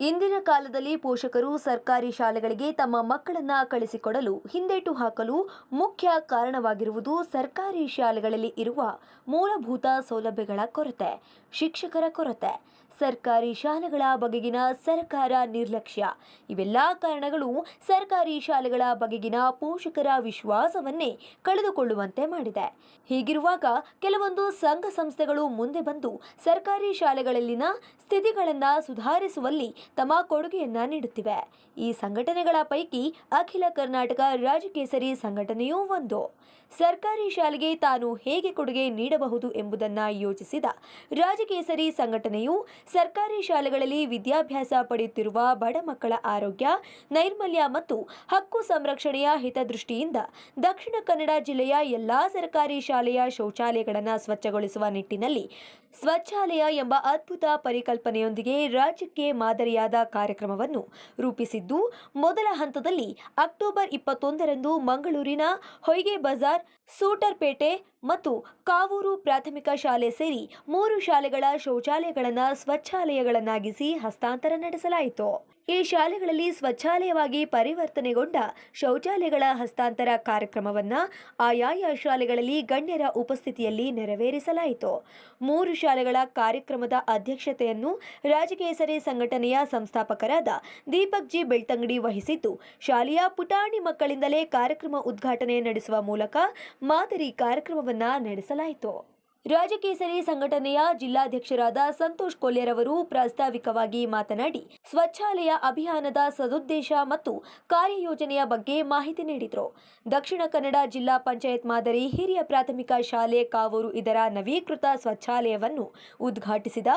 ಇಂದಿನ ಕಾಲದಲ್ಲಿ ಪೋಷಕರು ಸರ್ಕಾರಿ ಶಾಲೆಗಳಿಗೆ ತಮ್ಮ ಮಕ್ಕಳನ್ನ ಕಳಿಸಿಕೊಡಲು ಹಿಂದೇಟು ಹಾಕಲು ಮುಖ್ಯ ಕಾರಣವಾಗಿರುವುದು ಸರ್ಕಾರಿ ಶಾಲೆಗಳಲ್ಲಿ ಇರುವ ಮೂಲಭೂತ ಸೌಲಭ್ಯಗಳ ಕೊರತೆ, ಶಿಕ್ಷಕರ ಕೊರತೆ. ಸರ್ಕಾರಿ ಶಾಲೆಗಳ ಬಗೆಗಿನ ಸರ್ಕಾರ ನಿರ್ಲಕ್ಷ್ಯ. ಇವೆಲ್ಲ ಕಾರಣಗಳು ಸರ್ಕಾರಿ ಶಾಲೆಗಳ ಬಗೆಗಿನ ಪೋಷಕರ ವಿಶ್ವಾಸವನ್ನೇ ಕಳೆದುಕೊಳ್ಳುವಂತೆ ಮಾಡಿದೆ. ಹೀಗಿರುವಾಗ ಕೆಲವೊಂದು ಸಂಘ ಸಂಸ್ಥೆಗಳು ಮುಂದೆ ಬಂದು ಸರ್ಕಾರಿ ಶಾಲೆಗಳಲ್ಲಿನ ಸ್ಥಿತಿಗಳನ್ನು ಸುಧಾರಿಸುವಲ್ಲಿ ತಮ್ಮ ಕೊಡುಗೆಯನ್ನ ನೀಡುತ್ತಿವೆ. ಈ ಸಂಘಟನೆಗಳ ಪೈಕಿ ಅಖಿಲ ಕರ್ನಾಟಕ ರಾಜಕೇಸರಿ ಸಂಘಟನೆಯೂ ಒಂದು. ಸರ್ಕಾರಿ ಶಾಲೆಗೆ ತಾನು ಹೇಗೆ ಕೊಡುಗೆ ನೀಡಬಹುದು ಎಂಬುದನ್ನು ಯೋಚಿಸಿದ ರಾಜಕೇಸರಿ ಸಂಘಟನೆಯು ಸರ್ಕಾರಿ ಶಾಲೆಗಳಲ್ಲಿ ವಿದ್ಯಾಭ್ಯಾಸ ಪಡೆಯುತ್ತಿರುವ ಬಡ ಮಕ್ಕಳ ಆರೋಗ್ಯ, ನೈರ್ಮಲ್ಯ ಮತ್ತು ಹಕ್ಕು ಸಂರಕ್ಷಣೆಯ ಹಿತದೃಷ್ಟಿಯಿಂದ ದಕ್ಷಿಣ ಕನ್ನಡ ಜಿಲ್ಲೆಯ ಎಲ್ಲಾ ಸರ್ಕಾರಿ ಶಾಲೆಯ ಶೌಚಾಲಯಗಳನ್ನು ಸ್ವಚ್ಛಗೊಳಿಸುವ ನಿಟ್ಟಿನಲ್ಲಿ ಸ್ವಚ್ಛಾಲಯ ಎಂಬ ಅದ್ಭುತ ಪರಿಕಲ್ಪನೆಯೊಂದಿಗೆ ರಾಜ್ಯಕ್ಕೆ ಮಾದರಿಯಾದ ಕಾರ್ಯಕ್ರಮವನ್ನು ರೂಪಿಸಿದ್ದು, ಮೊದಲ ಹಂತದಲ್ಲಿ ಅಕ್ಟೋಬರ್ ಇಪ್ಪತ್ತೊಂದರಂದು ಮಂಗಳೂರಿನ ಹೊಯ್ಗೆ ಬಜಾರ್ ಸೂಟರ್ಪೇಟೆ ಮತ್ತು ಕಾವೂರು ಪ್ರಾಥಮಿಕ ಶಾಲೆ ಸೇರಿ ಮೂರು ಶಾಲೆಗಳ ಶೌಚಾಲಯಗಳನ್ನು ಸ್ವಚ್ಛಾಲಯಗಳನ್ನಾಗಿಸಿ ಹಸ್ತಾಂತರ ನಡೆಸಲಾಯಿತು. ಈ ಶಾಲೆಗಳಲ್ಲಿ ಸ್ವಚ್ಛಾಲಯವಾಗಿ ಪರಿವರ್ತನೆಗೊಂಡ ಶೌಚಾಲಯಗಳ ಹಸ್ತಾಂತರ ಕಾರ್ಯಕ್ರಮವನ್ನು ಆಯಾಯ ಶಾಲೆಗಳಲ್ಲಿ ಗಣ್ಯರ ಉಪಸ್ಥಿತಿಯಲ್ಲಿ ನೆರವೇರಿಸಲಾಯಿತು. ಮೂರು ಶಾಲೆಗಳ ಕಾರ್ಯಕ್ರಮದ ಅಧ್ಯಕ್ಷತೆಯನ್ನು ರಾಜಕೇಸರಿ ಸಂಘಟನೆಯ ಸಂಸ್ಥಾಪಕರಾದ ದೀಪಕ್ ಜಿ ಬೆಳ್ತಂಗಡಿ ವಹಿಸಿದ್ದು, ಶಾಲೆಯ ಪುಟಾಣಿ ಮಕ್ಕಳಿಂದಲೇ ಕಾರ್ಯಕ್ರಮ ಉದ್ಘಾಟನೆ ನಡೆಸುವ ಮೂಲಕ ಮಾದರಿ ಕಾರ್ಯಕ್ರಮವನ್ನು ನಡೆಸಲಾಯಿತು. ರಾಜಕೇಸರಿ ಸಂಘಟನೆಯ ಜಿಲ್ಲಾಧ್ಯಕ್ಷರಾದ ಸಂತೋಷ್ ಕೊಲ್ಯರವರು ಪ್ರಾಸ್ತಾವಿಕವಾಗಿ ಮಾತನಾಡಿ, ಸ್ವಚ್ಛಾಲಯ ಅಭಿಯಾನದ ಸದುದ್ದೇಶ ಮತ್ತು ಕಾರ್ಯಯೋಜನೆಯ ಬಗ್ಗೆ ಮಾಹಿತಿ ನೀಡಿದರು. ದಕ್ಷಿಣ ಕನ್ನಡ ಜಿಲ್ಲಾ ಪಂಚಾಯತ್ ಮಾದರಿ ಹಿರಿಯ ಪ್ರಾಥಮಿಕ ಶಾಲೆ ಕಾವೂರು ಇದರ ನವೀಕೃತ ಸ್ವಚ್ಛಾಲಯವನ್ನು ಉದ್ಘಾಟಿಸಿದ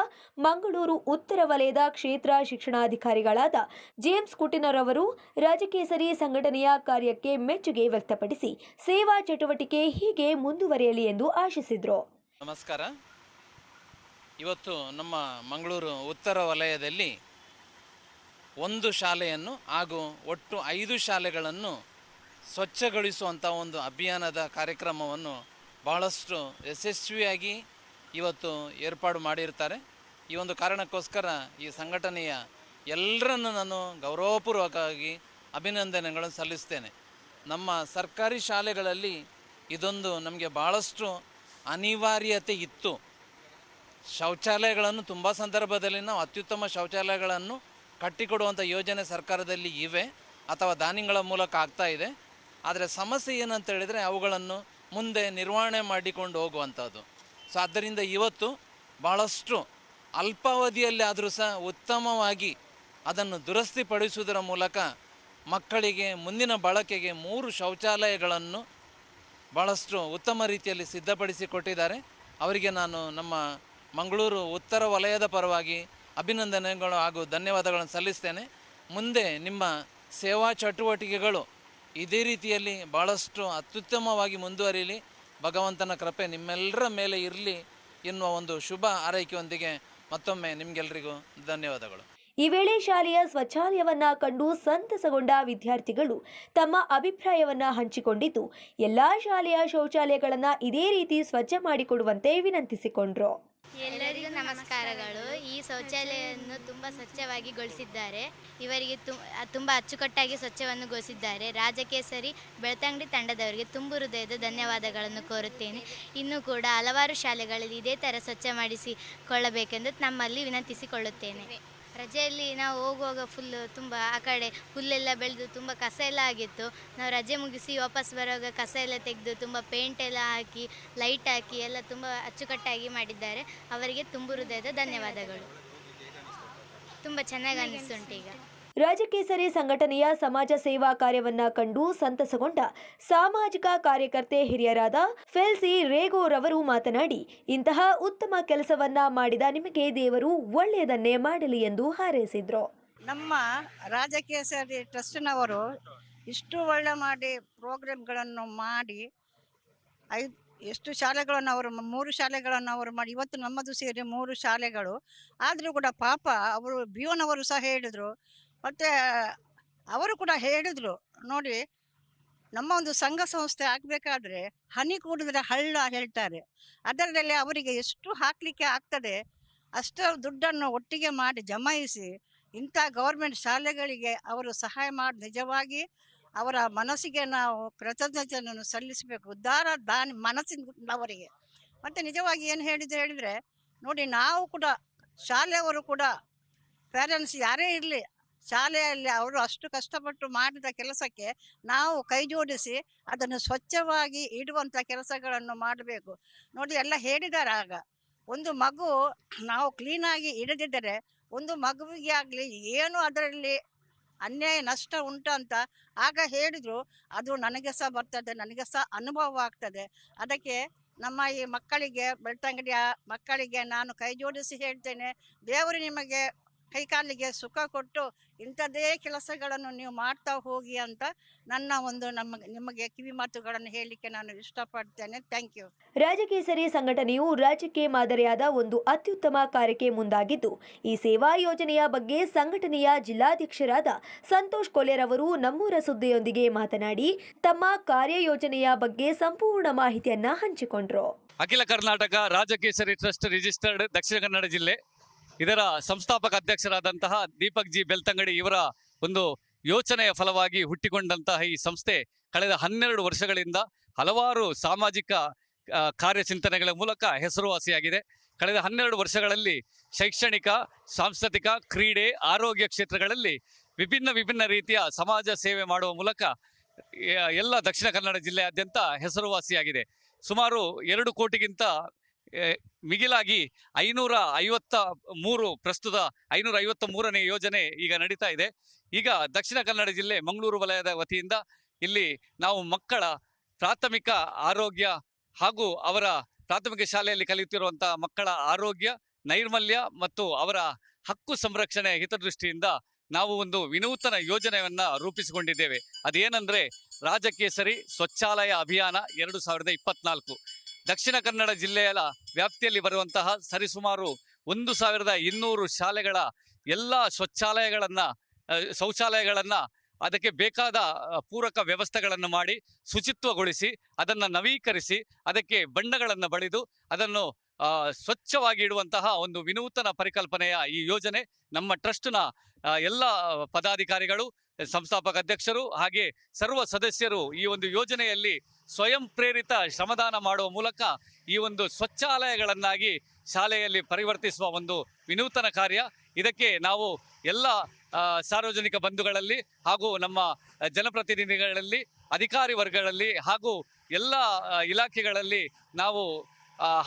ಮಂಗಳೂರು ಉತ್ತರ ವಲಯದ ಕ್ಷೇತ್ರ ಶಿಕ್ಷಣಾಧಿಕಾರಿಗಳಾದ ಜೇಮ್ಸ್ ಕುಟಿನರವರು ರಾಜಕೇಸರಿ ಸಂಘಟನೆಯ ಕಾರ್ಯಕ್ಕೆ ಮೆಚ್ಚುಗೆ ವ್ಯಕ್ತಪಡಿಸಿ, ಸೇವಾ ಚಟುವಟಿಕೆ ಹೀಗೆ ಮುಂದುವರಿಯಲಿ ಎಂದು ಆಶಿಸಿದರು. ನಮಸ್ಕಾರ. ಇವತ್ತು ನಮ್ಮ ಮಂಗಳೂರು ಉತ್ತರ ವಲಯದಲ್ಲಿ ಒಂದು ಶಾಲೆಯನ್ನು ಹಾಗೂ ಒಟ್ಟು ಐದು ಶಾಲೆಗಳನ್ನು ಸ್ವಚ್ಛಗೊಳಿಸುವಂಥ ಒಂದು ಅಭಿಯಾನದ ಕಾರ್ಯಕ್ರಮವನ್ನು ಬಹಳಷ್ಟು ಯಶಸ್ವಿಯಾಗಿ ಇವತ್ತು ಏರ್ಪಾಡು ಮಾಡಿರ್ತಾರೆ. ಈ ಒಂದು ಕಾರಣಕ್ಕೋಸ್ಕರ ಈ ಸಂಘಟನೆಯ ಎಲ್ಲರನ್ನು ನಾನು ಗೌರವಪೂರ್ವಕವಾಗಿ ಅಭಿನಂದನೆಗಳನ್ನು ಸಲ್ಲಿಸ್ತೇನೆ. ನಮ್ಮ ಸರ್ಕಾರಿ ಶಾಲೆಗಳಲ್ಲಿ ಇದೊಂದು ನಮಗೆ ಭಾಳಷ್ಟು ಅನಿವಾರ್ಯತೆ ಇತ್ತು. ಶೌಚಾಲಯಗಳನ್ನು ತುಂಬ ಸಂದರ್ಭದಲ್ಲಿ ನಾವು ಅತ್ಯುತ್ತಮ ಶೌಚಾಲಯಗಳನ್ನು ಕಟ್ಟಿಕೊಡುವಂಥ ಯೋಜನೆ ಸರ್ಕಾರದಲ್ಲಿ ಇವೆ ಅಥವಾ ದಾನಿಗಳ ಮೂಲಕ ಆಗ್ತಾ ಇದೆ. ಆದರೆ ಸಮಸ್ಯೆ ಏನಂತ ಹೇಳಿದರೆ ಅವುಗಳನ್ನು ಮುಂದೆ ನಿರ್ವಹಣೆ ಮಾಡಿಕೊಂಡು ಹೋಗುವಂಥದ್ದು ಸೊ ಆದ್ದರಿಂದ ಇವತ್ತು ಭಾಳಷ್ಟು ಅಲ್ಪಾವಧಿಯಲ್ಲಿ ಆದರೂ ಸಹ ಉತ್ತಮವಾಗಿ ಅದನ್ನು ದುರಸ್ತಿಪಡಿಸುವುದರ ಮೂಲಕ ಮಕ್ಕಳಿಗೆ ಮುಂದಿನ ಬಳಕೆಗೆ ಮೂರು ಶೌಚಾಲಯಗಳನ್ನು ಭಾಳಷ್ಟು ಉತ್ತಮ ರೀತಿಯಲ್ಲಿ ಸಿದ್ಧಪಡಿಸಿ ಕೊಟ್ಟಿದ್ದಾರೆ. ಅವರಿಗೆ ನಾನು ನಮ್ಮ ಮಂಗಳೂರು ಉತ್ತರ ವಲಯದ ಪರವಾಗಿ ಅಭಿನಂದನೆಗಳು ಹಾಗೂ ಧನ್ಯವಾದಗಳನ್ನು ಸಲ್ಲಿಸ್ತೇನೆ. ಮುಂದೆ ನಿಮ್ಮ ಸೇವಾ ಚಟುವಟಿಕೆಗಳು ಇದೇ ರೀತಿಯಲ್ಲಿ ಭಾಳಷ್ಟು ಅತ್ಯುತ್ತಮವಾಗಿ ಮುಂದುವರಿಯಲಿ ಭಗವಂತನ ಕೃಪೆ ನಿಮ್ಮೆಲ್ಲರ ಮೇಲೆ ಇರಲಿ ಎನ್ನುವ ಒಂದು ಶುಭ ಆರೈಕೆಯೊಂದಿಗೆ ಮತ್ತೊಮ್ಮೆ ನಿಮಗೆಲ್ಲರಿಗೂ ಧನ್ಯವಾದಗಳು. ಈ ವೇಳೆ ಶಾಲೆಯ ಸ್ವಚ್ಛಾಲಯವನ್ನ ಕಂಡು ಸಂತಸಗೊಂಡ ವಿದ್ಯಾರ್ಥಿಗಳು ತಮ್ಮ ಅಭಿಪ್ರಾಯವನ್ನ ಹಂಚಿಕೊಂಡಿದ್ದು, ಎಲ್ಲಾ ಶಾಲೆಯ ಶೌಚಾಲಯಗಳನ್ನ ಇದೇ ರೀತಿ ಸ್ವಚ್ಛ ಮಾಡಿಕೊಡುವಂತೆ ವಿನಂತಿಸಿಕೊಂಡ್ರು. ಎಲ್ಲರಿಗೂ ನಮಸ್ಕಾರಗಳು. ಈ ಶೌಚಾಲಯವನ್ನು ತುಂಬ ಸ್ವಚ್ಛವಾಗಿ ಗೊಳಿಸಿದ್ದಾರೆ. ಇವರಿಗೆ ತುಂಬ ಅಚ್ಚುಕಟ್ಟಾಗಿ ಸ್ವಚ್ಛವನ್ನು ಗೊಳಿಸಿದ್ದಾರೆ. ರಾಜಕೇಸರಿ ಬೆಳ್ತಂಗಡಿ ತಂಡದವರಿಗೆ ತುಂಬು ಹೃದಯದ ಧನ್ಯವಾದಗಳನ್ನು ಕೋರುತ್ತೇನೆ. ಇನ್ನೂ ಕೂಡ ಹಲವಾರು ಶಾಲೆಗಳಲ್ಲಿ ಇದೇ ಥರ ಸ್ವಚ್ಛ ಮಾಡಿಸಿಕೊಳ್ಳಬೇಕೆಂದು ನಮ್ಮಲ್ಲಿ ವಿನಂತಿಸಿಕೊಳ್ಳುತ್ತೇನೆ. ರಜೆಯಲ್ಲಿ ನಾವು ಹೋಗುವಾಗ ಫುಲ್ ತುಂಬ ಆ ಕಡೆ ಹುಲ್ಲೆಲ್ಲ ಬೆಳೆದು ತುಂಬ ಕಸ ಎಲ್ಲ ಆಗಿತ್ತು. ನಾವು ರಜೆ ಮುಗಿಸಿ ವಾಪಸ್ ಬರುವಾಗ ಕಸ ಎಲ್ಲ ತೆಗೆದು ತುಂಬ ಪೇಂಟ್ ಎಲ್ಲ ಹಾಕಿ ಲೈಟ್ ಹಾಕಿ ಎಲ್ಲ ತುಂಬ ಅಚ್ಚುಕಟ್ಟಾಗಿ ಮಾಡಿದ್ದಾರೆ. ಅವರಿಗೆ ತುಂಬ ಹೃದಯದ ಧನ್ಯವಾದಗಳು. ತುಂಬ ಚೆನ್ನಾಗಿ ಅನ್ನಿಸ್ತುಂಟು ಈಗ. ರಾಜಕೇಸರಿ ಸಂಘಟನೆಯ ಸಮಾಜ ಸೇವಾ ಕಾರ್ಯವನ್ನ ಕಂಡು ಸಂತಸಗೊಂಡ ಸಾಮಾಜಿಕ ಕಾರ್ಯಕರ್ತೆ ಹಿರಿಯರಾದ ಫೆಲ್ಸಿ ರೇಗೋರವರು ಮಾತನಾಡಿ, ಇಂತಹ ಉತ್ತಮ ಕೆಲಸವನ್ನ ಮಾಡಿದ ನಿಮಗೆ ದೇವರು ಒಳ್ಳೆಯದನ್ನೇ ಮಾಡಲಿ ಎಂದು ಹಾರೈಸಿದ್ರು. ನಮ್ಮ ರಾಜಕೇಸರಿ ಟ್ರಸ್ಟ್ನವರು ಇಷ್ಟು ಒಳ್ಳೆ ಮಾಡಿ ಪ್ರೋಗ್ರಾಮ್ಗಳನ್ನು ಮಾಡಿ, ಐದು, ಎಷ್ಟು ಶಾಲೆಗಳನ್ನು ಅವರು, ಮೂರು ಶಾಲೆಗಳನ್ನು ಅವರು ಮಾಡಿ, ಇವತ್ತು ನಮ್ಮದು ಸೇರಿ ಮೂರು ಶಾಲೆಗಳು. ಆದರೂ ಕೂಡ ಪಾಪ ಅವರು ಬಿಯೋನವರು ಸಹ ಹೇಳಿದರು ಮತ್ತು ಅವರು ಕೂಡ ಹೇಳಿದರು, ನೋಡಿ, ನಮ್ಮ ಒಂದು ಸಂಘ ಸಂಸ್ಥೆ ಆಗಬೇಕಾದ್ರೆ ಹನಿ ಕೂಡಿದ್ರೆ ಹಳ್ಳ ಹೇಳ್ತಾರೆ. ಅದರಲ್ಲಿ ಅವರಿಗೆ ಎಷ್ಟು ಹಾಕಲಿಕ್ಕೆ ಆಗ್ತದೆ, ಅಷ್ಟು ದುಡ್ಡನ್ನು ಒಟ್ಟಿಗೆ ಮಾಡಿ ಜಮಾಯಿಸಿ ಇಂಥ ಗೌರ್ಮೆಂಟ್ ಶಾಲೆಗಳಿಗೆ ಅವರು ಸಹಾಯ ಮಾಡಿ, ನಿಜವಾಗಿ ಅವರ ಮನಸ್ಸಿಗೆ ನಾವು ಕೃತಜ್ಞತೆಯನ್ನು ಸಲ್ಲಿಸಬೇಕು. ಉದ್ಧಾರ ದಾನಿ ಮನಸ್ಸಿನ ಅವರಿಗೆ. ಮತ್ತು ನಿಜವಾಗಿ ಏನು ಹೇಳಿದ್ರು ಹೇಳಿದರೆ, ನೋಡಿ, ನಾವು ಕೂಡ ಶಾಲೆಯವರು ಕೂಡ ಪೇರೆಂಟ್ಸ್ ಯಾರೇ ಇರಲಿ ಶಾಲೆಯಲ್ಲಿ ಅವರು ಅಷ್ಟು ಕಷ್ಟಪಟ್ಟು ಮಾಡಿದ ಕೆಲಸಕ್ಕೆ ನಾವು ಕೈ ಜೋಡಿಸಿ ಅದನ್ನು ಸ್ವಚ್ಛವಾಗಿ ಇಡುವಂಥ ಕೆಲಸಗಳನ್ನು ಮಾಡಬೇಕು. ನೋಡಿ ಎಲ್ಲ ಹೇಳಿದ್ದಾರೆ ಆಗ. ಒಂದು ಮಗು ನಾವು ಕ್ಲೀನಾಗಿ ಇಡದಿದ್ದರೆ ಒಂದು ಮಗುವಿಗೆ ಆಗಲಿ ಏನು ಅದರಲ್ಲಿ ಅನ್ಯಾಯ, ನಷ್ಟ ಉಂಟಂತ ಆಗ ಹೇಳಿದ್ರು. ಅದು ನನಗೆ ಸಹ ಬರ್ತದೆ, ನನಗೆ ಸಹ ಅನುಭವ ಆಗ್ತದೆ. ಅದಕ್ಕೆ ನಮ್ಮ ಈ ಮಕ್ಕಳಿಗೆ ಬೆಳ್ತಂಗಡಿಯ ಮಕ್ಕಳಿಗೆ ನಾನು ಕೈ ಜೋಡಿಸಿ ಹೇಳ್ತೇನೆ. ದೇವರು ನಿಮಗೆ ಕೈಕಾಲಿಗೆ ಸುಖ ಕೊಟ್ಟು ಇಂಥದ್ದೇ ಕೆಲಸಗಳನ್ನು ನೀವು ಮಾಡ್ತಾ ಹೋಗಿ ಅಂತ ನನ್ನ ಒಂದು ನಮ್ಮ ನಿಮಗೆ ಕಿವಿ ಮಾತುಗಳನ್ನು ಹೇಳಲಿಕ್ಕೆ ನಾನು ಇಷ್ಟಪಡ್ತೇನೆ. ಥ್ಯಾಂಕ್ ಯು ರಾಜಕೇಸರಿ ಸಂಘಟನೆಯು ರಾಜ್ಯಕ್ಕೆ ಮಾದರಿಯಾದ ಒಂದು ಅತ್ಯುತ್ತಮ ಕಾರ್ಯಕ್ಕೆ ಮುಂದಾಗಿದ್ದು ಈ ಸೇವಾ ಯೋಜನೆಯ ಬಗ್ಗೆ ಸಂಘಟನೆಯ ಜಿಲ್ಲಾಧ್ಯಕ್ಷರಾದ ಸಂತೋಷ್ ಕೊಲೆರವರು ನಮ್ಮೂರ ಸುದ್ದಿಯೊಂದಿಗೆ ಮಾತನಾಡಿ ತಮ್ಮ ಕಾರ್ಯಯೋಜನೆಯ ಬಗ್ಗೆ ಸಂಪೂರ್ಣ ಮಾಹಿತಿಯನ್ನ ಹಂಚಿಕೊಂಡ್ರು. ಅಖಿಲ ಕರ್ನಾಟಕ ರಾಜಕೇಸರಿ ಟ್ರಸ್ಟ್ ರಿಜಿಸ್ಟರ್ಡ್ ದಕ್ಷಿಣ ಕನ್ನಡ ಜಿಲ್ಲೆ ಇದರ ಸಂಸ್ಥಾಪಕ ಅಧ್ಯಕ್ಷರಾದಂತಹ ದೀಪಕ್ ಜಿ ಬೆಲ್ತಂಗಡಿ ಇವರ ಒಂದು ಯೋಚನೆಯ ಫಲವಾಗಿ ಹುಟ್ಟಿಕೊಂಡಂತಹ ಈ ಸಂಸ್ಥೆ ಕಳೆದ ಹನ್ನೆರಡು ವರ್ಷಗಳಿಂದ ಹಲವಾರು ಸಾಮಾಜಿಕ ಕಾರ್ಯಚಿಂತನೆಗಳ ಮೂಲಕ ಹೆಸರುವಾಸಿಯಾಗಿದೆ. ಕಳೆದ ಹನ್ನೆರಡು ವರ್ಷಗಳಲ್ಲಿ ಶೈಕ್ಷಣಿಕ, ಸಾಂಸ್ಕೃತಿಕ, ಕ್ರೀಡೆ, ಆರೋಗ್ಯ ಕ್ಷೇತ್ರಗಳಲ್ಲಿ ವಿಭಿನ್ನ ವಿಭಿನ್ನ ರೀತಿಯ ಸಮಾಜ ಸೇವೆ ಮಾಡುವ ಮೂಲಕ ಎಲ್ಲ ದಕ್ಷಿಣ ಕನ್ನಡ ಜಿಲ್ಲೆಯಾದ್ಯಂತ ಹೆಸರುವಾಸಿಯಾಗಿದೆ. ಸುಮಾರು ಎರಡು ಕೋಟಿಗಿಂತ ಮಿಗಿಲಾಗಿ ಐನೂರ ಐವತ್ತ ಮೂರು ಪ್ರಸ್ತುತ ಐನೂರ ಐವತ್ತ ಮೂರನೇ ಯೋಜನೆ ಈಗ ನಡೀತಾ ಇದೆ. ಈಗ ದಕ್ಷಿಣ ಕನ್ನಡ ಜಿಲ್ಲೆ ಮಂಗಳೂರು ವಲಯದ ವತಿಯಿಂದ ಇಲ್ಲಿ ನಾವು ಮಕ್ಕಳ ಪ್ರಾಥಮಿಕ ಆರೋಗ್ಯ ಹಾಗೂ ಅವರ ಪ್ರಾಥಮಿಕ ಶಾಲೆಯಲ್ಲಿ ಕಲಿಯುತ್ತಿರುವಂತಹ ಮಕ್ಕಳ ಆರೋಗ್ಯ, ನೈರ್ಮಲ್ಯ ಮತ್ತು ಅವರ ಹಕ್ಕು ಸಂರಕ್ಷಣೆ ಹಿತದೃಷ್ಟಿಯಿಂದ ನಾವು ಒಂದು ವಿನೂತನ ಯೋಜನೆಯನ್ನ ರೂಪಿಸಿಕೊಂಡಿದ್ದೇವೆ. ಅದೇನೆಂದರೆ ರಾಜಕೇಸರಿ ಸ್ವಚ್ಛಾಲಯ ಅಭಿಯಾನ ಎರಡು ಸಾವಿರದ ಇಪ್ಪತ್ನಾಲ್ಕು. ದಕ್ಷಿಣ ಕನ್ನಡ ಜಿಲ್ಲೆಯ ವ್ಯಾಪ್ತಿಯಲ್ಲಿ ಬರುವಂತಹ ಸರಿಸುಮಾರು ಒಂದು ಸಾವಿರದ ಇನ್ನೂರು ಶಾಲೆಗಳ ಎಲ್ಲ ಶೌಚಾಲಯಗಳನ್ನು ಶೌಚಾಲಯಗಳನ್ನು ಅದಕ್ಕೆ ಬೇಕಾದ ಪೂರಕ ವ್ಯವಸ್ಥೆಗಳನ್ನು ಮಾಡಿ ಶುಚಿತ್ವಗೊಳಿಸಿ ಅದನ್ನು ನವೀಕರಿಸಿ ಅದಕ್ಕೆ ಬಣ್ಣಗಳನ್ನು ಬಳಿದು ಅದನ್ನು ಸ್ವಚ್ಛವಾಗಿ ಇಡುವಂತಹ ಒಂದು ವಿನೂತನ ಪರಿಕಲ್ಪನೆಯ ಈ ಯೋಜನೆ ನಮ್ಮ ಟ್ರಸ್ಟ್ನ ಎಲ್ಲ ಪದಾಧಿಕಾರಿಗಳು, ಸಂಸ್ಥಾಪಕ ಅಧ್ಯಕ್ಷರು ಹಾಗೆ ಸರ್ವ ಸದಸ್ಯರು ಈ ಒಂದು ಯೋಜನೆಯಲ್ಲಿ ಸ್ವಯಂ ಪ್ರೇರಿತ ಶ್ರಮದಾನ ಮಾಡುವ ಮೂಲಕ ಈ ಒಂದು ಸ್ವಚ್ಛಾಲಯಗಳನ್ನಾಗಿ ಶಾಲೆಯಲ್ಲಿ ಪರಿವರ್ತಿಸುವ ಒಂದು ವಿನೂತನ ಕಾರ್ಯ. ಇದಕ್ಕೆ ನಾವು ಎಲ್ಲ ಸಾರ್ವಜನಿಕ ಬಂಧುಗಳಲ್ಲಿ ಹಾಗೂ ನಮ್ಮ ಜನಪ್ರತಿನಿಧಿಗಳಲ್ಲಿ, ಅಧಿಕಾರಿ ವರ್ಗಗಳಲ್ಲಿ ಹಾಗೂ ಎಲ್ಲ ಇಲಾಖೆಗಳಲ್ಲಿ ನಾವು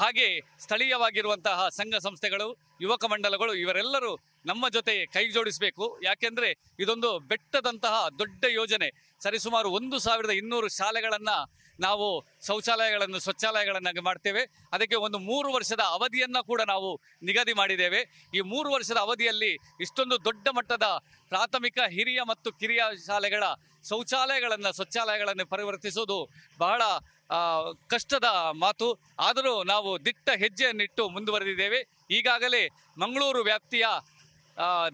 ಹಾಗೆ ಸ್ಥಳೀಯವಾಗಿರುವಂತಹ ಸಂಘ ಸಂಸ್ಥೆಗಳು, ಯುವಕ ಮಂಡಲಗಳು ಇವರೆಲ್ಲರೂ ನಮ್ಮ ಜೊತೆ ಕೈ ಜೋಡಿಸಬೇಕು. ಯಾಕೆಂದರೆ ಇದೊಂದು ಬೆಟ್ಟದಂತಹ ದೊಡ್ಡ ಯೋಜನೆ. ಸರಿಸುಮಾರು ಒಂದು ಸಾವಿರದ ಇನ್ನೂರು ಶಾಲೆಗಳನ್ನ ನಾವು ಶೌಚಾಲಯಗಳನ್ನು, ಸ್ವಚ್ಛಾಲಯಗಳನ್ನಾಗಿ ಮಾಡ್ತೇವೆ. ಅದಕ್ಕೆ ಒಂದು ಮೂರು ವರ್ಷದ ಅವಧಿಯನ್ನು ಕೂಡ ನಾವು ನಿಗದಿ ಮಾಡಿದ್ದೇವೆ. ಈ ಮೂರು ವರ್ಷದ ಅವಧಿಯಲ್ಲಿ ಇಷ್ಟೊಂದು ದೊಡ್ಡ ಮಟ್ಟದ ಪ್ರಾಥಮಿಕ, ಹಿರಿಯ ಮತ್ತು ಕಿರಿಯ ಶಾಲೆಗಳ ಶೌಚಾಲಯಗಳನ್ನು, ಸ್ವಚ್ಛಾಲಯಗಳನ್ನು ಪರಿವರ್ತಿಸುವುದು ಬಹಳ ಕಷ್ಟದ ಮಾತು. ಆದರೂ ನಾವು ದಿಟ್ಟ ಹೆಜ್ಜೆಯನ್ನಿಟ್ಟು ಮುಂದುವರೆದಿದ್ದೇವೆ. ಈಗಾಗಲೇ ಮಂಗಳೂರು ವ್ಯಾಪ್ತಿಯ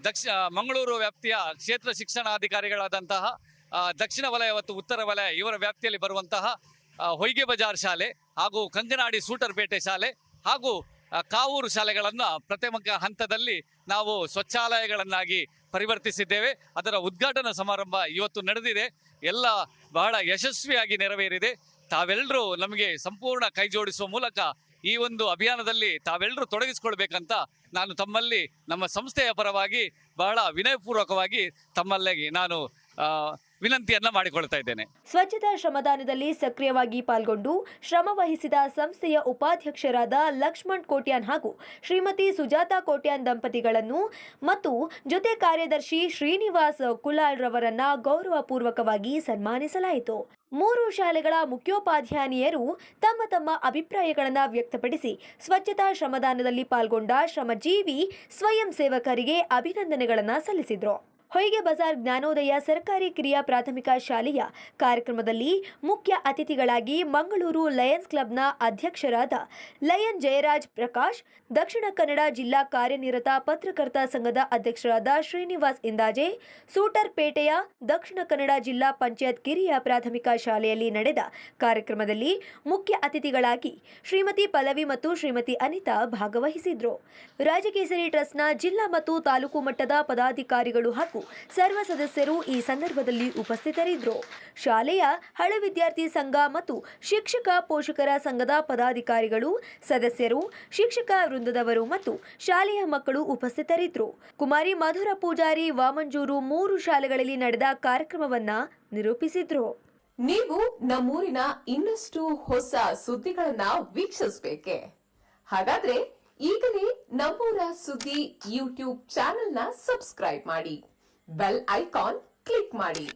ದಕ್ಷ, ಮಂಗಳೂರು ವ್ಯಾಪ್ತಿಯ ಕ್ಷೇತ್ರ ಶಿಕ್ಷಣಾಧಿಕಾರಿಗಳಾದಂತಹ ದಕ್ಷಿಣ ವಲಯ ಮತ್ತು ಉತ್ತರ ವಲಯ ಇವರ ವ್ಯಾಪ್ತಿಯಲ್ಲಿ ಬರುವಂತಹ ಹೊಯ್ಗೆ ಬಜಾರ್ ಶಾಲೆ ಹಾಗೂ ಕಂಕನಾಡಿ ಸೂಟರ್ಪೇಟೆ ಶಾಲೆ ಹಾಗೂ ಕಾವೂರು ಶಾಲೆಗಳನ್ನು ಪ್ರಥಮ ಹಂತದಲ್ಲಿ ನಾವು ಸ್ವಚ್ಛಾಲಯಗಳನ್ನಾಗಿ ಪರಿವರ್ತಿಸಿದ್ದೇವೆ. ಅದರ ಉದ್ಘಾಟನಾ ಸಮಾರಂಭ ಇವತ್ತು ನಡೆದಿದೆ. ಎಲ್ಲ ಬಹಳ ಯಶಸ್ವಿಯಾಗಿ ನೆರವೇರಿದೆ. ತಾವೆಲ್ಲರೂ ನಮಗೆ ಸಂಪೂರ್ಣ ಕೈಜೋಡಿಸುವ ಮೂಲಕ ಈ ಒಂದು ಅಭಿಯಾನದಲ್ಲಿ ತಾವೆಲ್ಲರೂ ತೊಡಗಿಸಿಕೊಳ್ಬೇಕಂತ ನಾನು ತಮ್ಮಲ್ಲಿ, ನಮ್ಮ ಸಂಸ್ಥೆಯ ಪರವಾಗಿ ಬಹಳ ವಿನಯಪೂರ್ವಕವಾಗಿ ತಮ್ಮಲ್ಲಿ ನಾನು ವಿನಂತಿಯನ್ನ ಮಾಡಿಕೊಳ್ತಾ ಇದ್ದೇನೆ. ಸ್ವಚ್ಛತಾ ಶ್ರಮದಾನದಲ್ಲಿ ಸಕ್ರಿಯವಾಗಿ ಪಾಲ್ಗೊಂಡು ಶ್ರಮ ವಹಿಸಿದ ಸಂಸ್ಥೆಯ ಉಪಾಧ್ಯಕ್ಷರಾದ ಲಕ್ಷ್ಮಣ್ ಕೋಟ್ಯಾನ್ ಹಾಗೂ ಶ್ರೀಮತಿ ಸುಜಾತಾ ಕೋಟ್ಯಾನ್ ದಂಪತಿಗಳನ್ನು ಮತ್ತು ಜೊತೆ ಕಾರ್ಯದರ್ಶಿ ಶ್ರೀನಿವಾಸ್ ಕುಲಾಲ್ ರವರನ್ನ ಗೌರವಪೂರ್ವಕವಾಗಿ ಸನ್ಮಾನಿಸಲಾಯಿತು. ಮೂರು ಶಾಲೆಗಳ ಮುಖ್ಯೋಪಾಧ್ಯಾಯಿನಿಯರು ತಮ್ಮ ತಮ್ಮ ಅಭಿಪ್ರಾಯಗಳನ್ನು ವ್ಯಕ್ತಪಡಿಸಿ ಸ್ವಚ್ಛತಾ ಶ್ರಮದಾನದಲ್ಲಿ ಪಾಲ್ಗೊಂಡ ಶ್ರಮಜೀವಿ ಸ್ವಯಂ ಸೇವಕರಿಗೆ ಅಭಿನಂದನೆಗಳನ್ನು ಸಲ್ಲಿಸಿದರು. ಹೊಯ್ಗೆ ಬಜಾರ್ ಜ್ಞಾನೋದಯ ಸರ್ಕಾರಿ ಕಿರಿಯ ಪ್ರಾಥಮಿಕ ಶಾಲೆಯ ಕಾರ್ಯಕ್ರಮದಲ್ಲಿ ಮುಖ್ಯ ಅತಿಥಿಗಳಾಗಿ ಮಂಗಳೂರು ಲಯನ್ಸ್ ಕ್ಲಬ್ನ ಅಧ್ಯಕ್ಷರಾದ ಲಯನ್ ಜಯರಾಜ್ ಪ್ರಕಾಶ್, ದಕ್ಷಿಣ ಕನ್ನಡ ಜಿಲ್ಲಾ ಕಾರ್ಯನಿರತ ಪತ್ರಕರ್ತ ಸಂಘದ ಅಧ್ಯಕ್ಷರಾದ ಶ್ರೀನಿವಾಸ್ ಇಂದಾಜೆ ಸೂಟರ್ಪೇಟೆಯ ದಕ್ಷಿಣ ಕನ್ನಡ ಜಿಲ್ಲಾ ಪಂಚಾಯತ್ ಕಿರಿಯ ಪ್ರಾಥಮಿಕ ಶಾಲೆಯಲ್ಲಿ ನಡೆದ ಕಾರ್ಯಕ್ರಮದಲ್ಲಿ ಮುಖ್ಯ ಅತಿಥಿಗಳಾಗಿ ಶ್ರೀಮತಿ ಪಲ್ಲವಿ ಮತ್ತು ಶ್ರೀಮತಿ ಅನಿತಾ ಭಾಗವಹಿಸಿದ್ರು. ರಾಜಕೇಸರಿ ಟ್ರಸ್ಟ್ನ ಜಿಲ್ಲಾ ಮತ್ತು ತಾಲೂಕು ಮಟ್ಟದ ಪದಾಧಿಕಾರಿಗಳು ಹಾಗೂ ಸರ್ವ ಸದಸ್ಯರು ಈ ಸಂದರ್ಭದಲ್ಲಿ ಉಪಸ್ಥಿತರಿದ್ದರು. ಶಾಲೆಯ ಹಳೆ ವಿದ್ಯಾರ್ಥಿ ಸಂಘ ಮತ್ತು ಶಿಕ್ಷಕ ಪೋಷಕರ ಸಂಘದ ಪದಾಧಿಕಾರಿಗಳು, ಸದಸ್ಯರು, ಶಿಕ್ಷಕ ವೃಂದದವರು ಮತ್ತು ಶಾಲೆಯ ಮಕ್ಕಳು ಉಪಸ್ಥಿತರಿದ್ದರು. ಕುಮಾರಿ ಮಧುರ ಪೂಜಾರಿ ವಾಮಂಜೂರು ಮೂರು ಶಾಲೆಗಳಲ್ಲಿ ನಡೆದ ಕಾರ್ಯಕ್ರಮವನ್ನ ನಿರೂಪಿಸಿದ್ರು. ನೀವು ನಮ್ಮೂರಿನ ಇನ್ನಷ್ಟು ಹೊಸ ಸುದ್ದಿಗಳನ್ನ ವೀಕ್ಷಿಸಬೇಕೆ? ಹಾಗಾದ್ರೆ ಈಗಲೇ ನಮ್ಮೂರ ಸುದ್ದಿ ಯೂಟ್ಯೂಬ್ ಚಾನೆಲ್ನ ಸಬ್ಸ್ಕ್ರೈಬ್ ಮಾಡಿ. ಬೆಲ್ ಐಕಾನ್ ಕ್ಲಿಕ್ ಮಾಡಿ